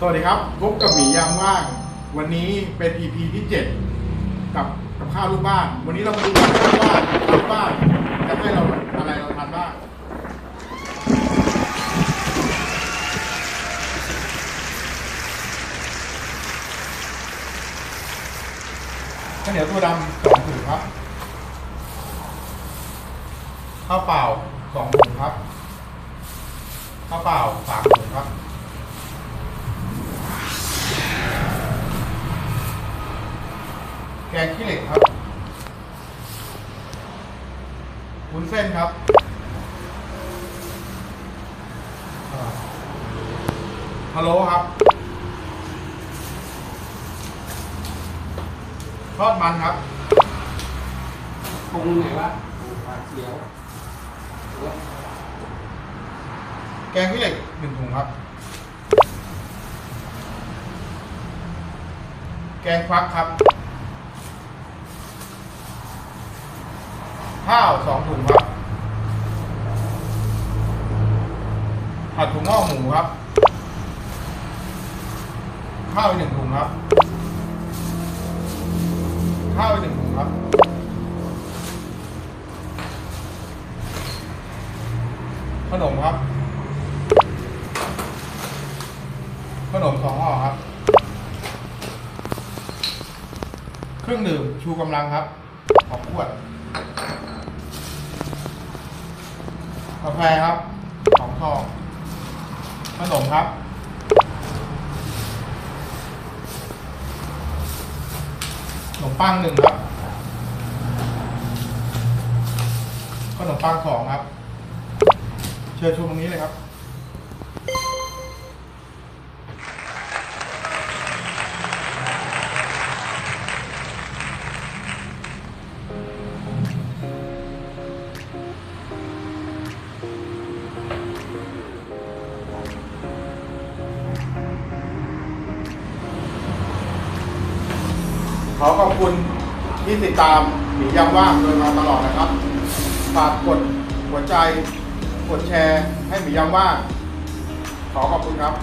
สวัสดีครับพบกับหมียามว่าง วันนี้เป็น EP ที่ 7 กับกับข้าวลูกบ้าน วันนี้เรามาดูกันว่าลูกบ้านจะให้เราอะไรเราทานบ้างข้าวเหนียวตัวดำสองถุงครับข้าวเปล่าสองถุงครับข้าวเปล่าสามถุงครับ งขี้เหล็กครับวุ้นเส้นครับอ่าพะโล้ครับ ทอดมันครับปรุงไหนวะปลาเขียว แกงขี้เหล็กหนึ่งถุงครับ แกงฟักครับ ข้าวสองถุงครับ ผัดถุงหม้อหมูครับ ข้าวหนึ่งถุงครับ ข้าวหนึ่งถุงครับขนมครับ ขนมสองห่อครับ เครื่องดื่มชูกำลังครับสองขวดาแฟครับสองซองขนมครับ ขนมปังหนึ่งครับ ขนมปังสองครับ เชิญชมตรงนี้เลยครับ ขอขอบคุณที่ติดตามหมียามว่างโดยมาตลอดนะครับ ฝากกดหัวใจ กดแชร์ให้หมียามว่าง ขอขอบคุณครับ